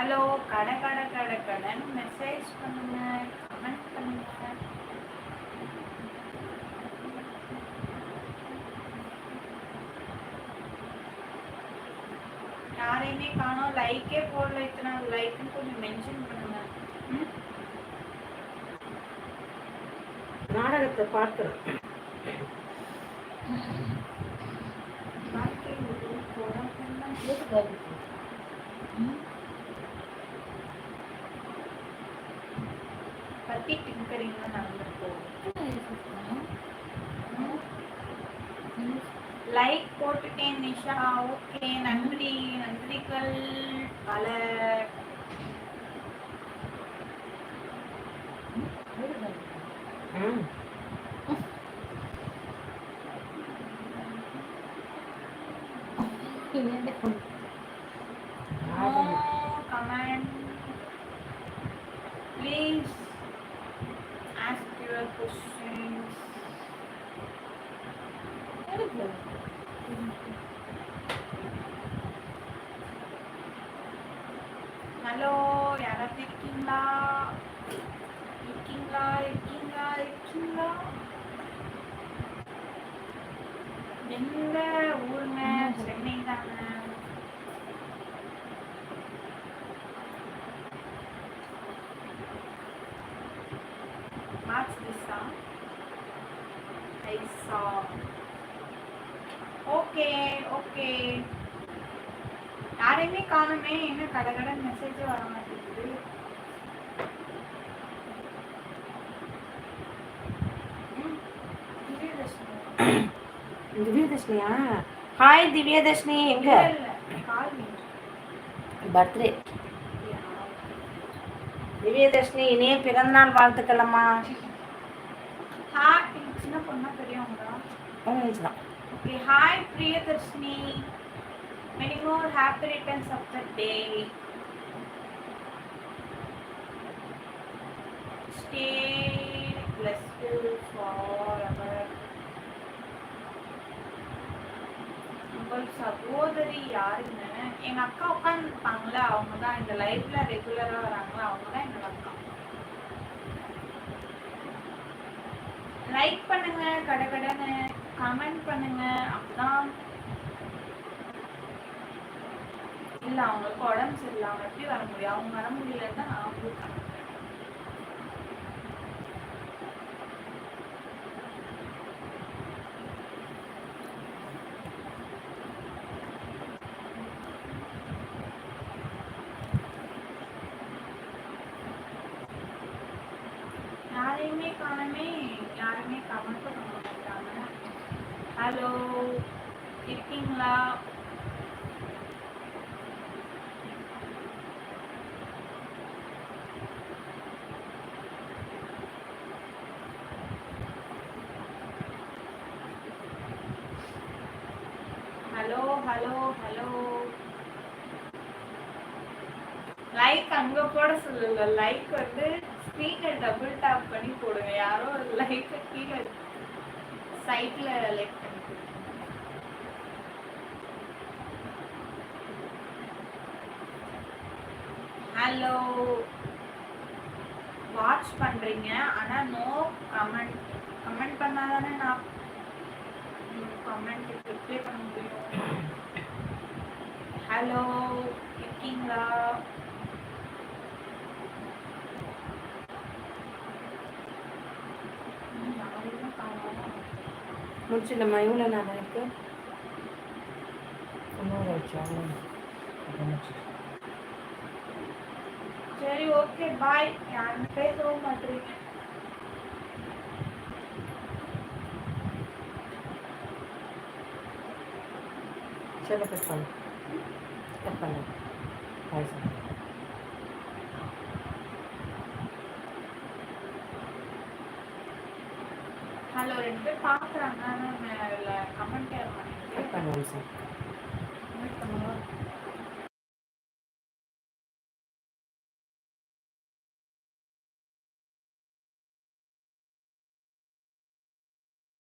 Hello கடை கடை கடை கடைன்னு மெசேஜ் பண்ணுங்க. கமெண்ட் பண்ணுங்க. யாரையுமே காணோம். லைக்கே போடல. இத்தனை லைக்னு கொஞ்சம் மென்ஷன் பண்ணுங்க? நாடகத்தை பார்க்கிறேன் வாழ்க்கை ஒரு குழப்பம்தான். பத்தி டிங்கரிங் நடந்திருக்கோம். லைக் போட்டுட்டேன் நிஷா. ஓகே நன்றி. நன்றிகள். பல. ம். Pues, Hello. Saw. Okay, okay. யாரையுமே காணுமே. என்ன கடை கடை மெசேஜே வர மாட்டேங்குது. திவ்யதர்ஷினியா? ஹாய் திவ்யதர்ஷினி. எங்க. பர்த்டே. திவ்யதர்ஷினி இனிய பிறந்தநாள் வாழ்த்துக்களம்மா ஹாய் சின்ன பொண்ணா பெரியவங்களா ஏஜ் தான் Okay, hi Priyadarsini. Many more happy returns of the day. Stay blessed forever. உங்கள் சகோதரி யாருங்க எங்க அக்கா உட்காந்துருப்பாங்களே அவங்க தான் இந்த லைஃப்ல ரெகுலரா வராங்களா அவங்க தான் என்னோட அக்கா லைக் பண்ணுங்க கடை கடைன்னு கமெண்ட் பண்ணுங்க. அப்பதான் இல்ல அவங்களுக்கு உடம்பு சரியில்லை அவங்க எப்படி வர முடியும்? அவங்க வர முடியலன்னு தான் நான் உங்களுக்கு அனுப்புறேன். யாரையுமே காணமே யாருமே கமெண்ட் பண்ண மாட்டாங்க ஹலோ இருக்கீங்களா ஹலோ ஹலோ ஹலோ லைக் அங்க போட சொல்லல லைக் வந்து ஸ்க்ரீனை டபுள் டாப் பண்ணி போடுங்க. யாரோ ஒரு லைக் கீழே சைட்ல லைக் பண்ணி ஹலோ வாட்ச் பண்றீங்க. ஆனா நோ கமெண்ட் கமெண்ட் பண்ணாதானே நான் கமெண்ட் ரிப்ளை பண்ண முடியும். ஹலோ இருக்கீங்களா ம், யாரையும் காணோம். முடிச்சிடலாமா இவ்வளோ நேரம் இருக்கு. சரி ஓகே பாய் யாருமே பேசவும் மாட்டீங்க சரி கட் பண்ணு கட் பண்ணு. பாய் சார் ஹலோ ரெண்டு பேர் பார்க்குறாங்க கமெண்ட் ஏற மாட்டேங்குது